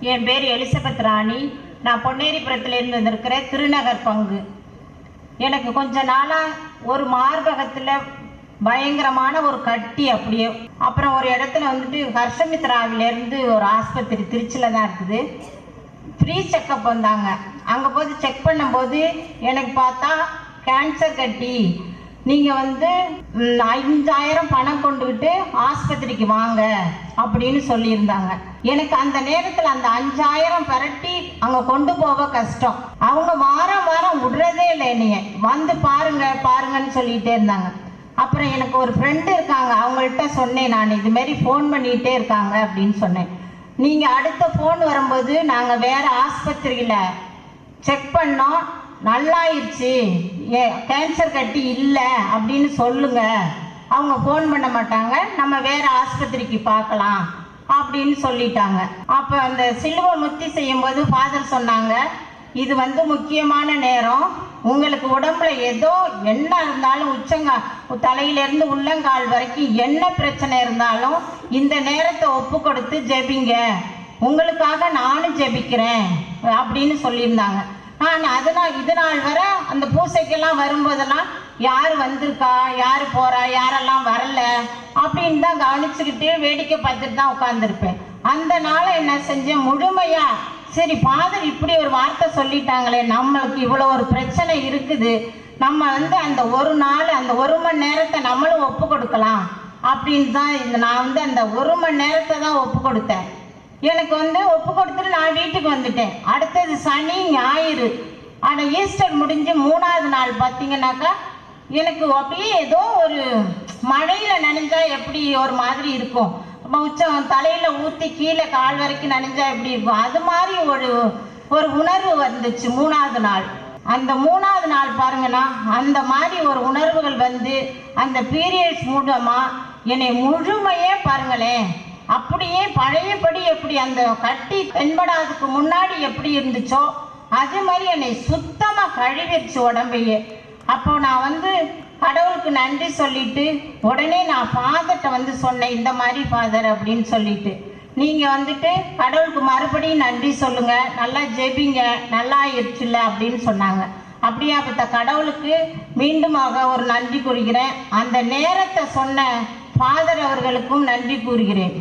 என் பேர் எலிசபெத் ராணி. நான் பொன்னேரிபுரத்துலேருந்து வந்திருக்கிற திருநகர் பங்கு. எனக்கு கொஞ்ச நாளாக ஒரு மார்பகத்தில் பயங்கரமான ஒரு கட்டி அப்படியே. அப்புறம் ஒரு இடத்துல வந்துட்டு ஹர்ஷமித்ராவிலேருந்து ஒரு ஆஸ்பத்திரி திருச்சியில் தான் இருக்குது. ஃப்ரீ செக்கப் வந்தாங்க. அங்கே போய் செக் பண்ணும்போது எனக்கு பார்த்தா கேன்சர் கட்டி. நீங்கள் வந்து ஐந்தாயிரம் பணம் கொண்டுகிட்டு ஆஸ்பத்திரிக்கு வாங்க அப்படின்னு சொல்லியிருந்தாங்க. எனக்கு அந்த நேரத்தில் அந்த அஞ்சாயிரம் பரட்டி அங்கே கொண்டு போக கஷ்டம். அவங்க வாரம் வாரம் விடுறதே இல்லை என்னைய. வந்து பாருங்க பாருங்கன்னு சொல்லிகிட்டே இருந்தாங்க. அப்புறம் எனக்கு ஒரு ஃப்ரெண்டு இருக்காங்க அவங்கள்ட்ட சொன்னேன் நான் இது ஃபோன் பண்ணிகிட்டே இருக்காங்க அப்படின்னு சொன்னேன். நீங்கள் அடுத்த ஃபோன் வரும்போது நாங்கள் வேறு ஆஸ்பத்திரியில் செக் பண்ணோம். நல்லாயிருச்சு. ஏ கேன்சர் கட்டி இல்லை அப்படின்னு சொல்லுங்க. அவங்க ஃபோன் பண்ண மாட்டாங்க. நம்ம வேறு ஆஸ்பத்திரிக்கு பார்க்கலாம் அப்படின்னு சொல்லிட்டாங்க. அப்போ அந்த சிலுவை முத்தி செய்யும்போது ஃபாதர் சொன்னாங்க இது வந்து முக்கியமான நேரம். உங்களுக்கு உடம்புல ஏதோ என்ன இருந்தாலும் உச்சங்கா தலையிலேருந்து உள்ளங்கால் வரைக்கும் என்ன பிரச்சனை இருந்தாலும் இந்த நேரத்தை ஒப்பு கொடுத்து ஜெபிங்க. உங்களுக்காக நானும் ஜெபிக்கிறேன். அப்படின்னு சொல்லியிருந்தாங்க. நான் அதனால் இது நாள் வரை அந்த பூசைக்கெல்லாம் வரும்போதெல்லாம் யார் வந்திருக்கா? யார் போகிறா யாரெல்லாம் வரல? அப்படின்னு தான் கவனிச்சுக்கிட்டு வேடிக்கை பார்த்துட்டு தான் உட்காந்துருப்பேன் அந்த நாளை என்ன செஞ்சேன்? முழுமையாக சரி ஃபாதர் இப்படி ஒரு வார்த்தை சொல்லிட்டாங்களே நம்மளுக்கு இவ்வளோ ஒரு பிரச்சனை இருக்குது. நம்ம வந்து அந்த ஒரு நாள் அந்த ஒரு மணி நேரத்தை நம்மளும் ஒப்பு கொடுக்கலாம். அப்படின்னு தான் இந்த நான் வந்து அந்த ஒரு மணி நேரத்தை தான் ஒப்பு கொடுத்தேன். எனக்கு வந்து ஒப்பு கொடுத்துட்டு நான் வீட்டுக்கு வந்துட்டேன். அடுத்தது சனி ஞாயிறு. ஆனால் ஈஸ்டர் முடிஞ்சு மூணாவது நாள் பார்த்தீங்கன்னாக்கா எனக்கு அப்படியே ஏதோ ஒரு மழையில் நனைஞ்சா எப்படி ஒரு மாதிரி இருக்கும். உச்சம் தலையில் ஊற்றி கீழே கால் வரைக்கும் நனைஞ்சா எப்படி இருக்கும். அது மாதிரி ஒரு ஒரு உணர்வு வந்துச்சு மூணாவது நாள். அந்த மூணாவது நாள் பாருங்கன்னா அந்த மாதிரி ஒரு உணர்வுகள் வந்து அந்த பீரியட்ஸ் மூலமாக என்னை முழுமையே பாருங்களேன் அப்படியே பழையபடி எப்படி அந்த கட்டி தென்படாததுக்கு முன்னாடி எப்படி இருந்துச்சோ அது மாதிரி என்னை சுத்தமாக கழுவிடுச்சு உடம்பையே. அப்போ நான் வந்து கடவுளுக்கு நன்றி சொல்லிட்டு உடனே நான் ஃபாதர்கிட்ட வந்து சொன்னேன் இந்த மாதிரி ஃபாதர் அப்படின்னு சொல்லிட்டு. நீங்கள் வந்துட்டு கடவுளுக்கு மறுபடியும் நன்றி சொல்லுங்கள் நல்லா ஜெபிங்க நல்லா ஆயிடுச்சுல்ல அப்படின்னு சொன்னாங்க. அப்படியாப்பட்ட கடவுளுக்கு மீண்டுமாக ஒரு நன்றி கூறுகிறேன். அந்த நேரத்தை சொன்ன ஃபாதர் அவர்களுக்கும் நன்றி கூறுகிறேன்.